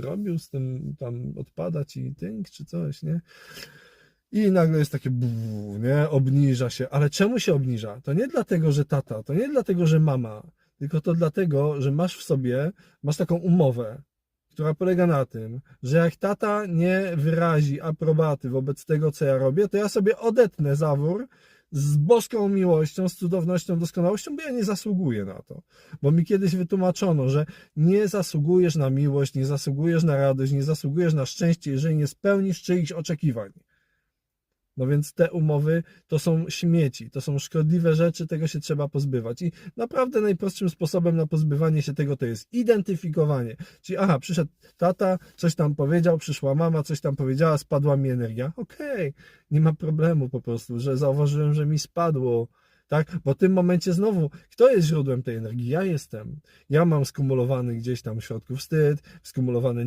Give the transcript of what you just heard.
robił z tym tam odpada ci tynk czy coś, nie? I nagle jest takie buu, nie? Obniża się. Ale czemu się obniża? To nie dlatego, że tata, to nie dlatego, że mama, tylko to dlatego, że masz w sobie, masz taką umowę, która polega na tym, że jak tata nie wyrazi aprobaty wobec tego, co ja robię, to ja sobie odetnę zawór z boską miłością, z cudownością, doskonałością, bo ja nie zasługuję na to. Bo mi kiedyś wytłumaczono, że nie zasługujesz na miłość, nie zasługujesz na radość, nie zasługujesz na szczęście, jeżeli nie spełnisz czyichś oczekiwań. No więc te umowy to są śmieci, to są szkodliwe rzeczy, tego się trzeba pozbywać. I naprawdę najprostszym sposobem na pozbywanie się tego to jest identyfikowanie. Czyli aha, przyszedł tata, coś tam powiedział, przyszła mama, coś tam powiedziała, spadła mi energia. Okej, nie ma problemu po prostu, że zauważyłem, że mi spadło. Tak? Bo w tym momencie znowu, kto jest źródłem tej energii? Ja jestem. Ja mam skumulowany gdzieś tam w środku wstyd, skumulowane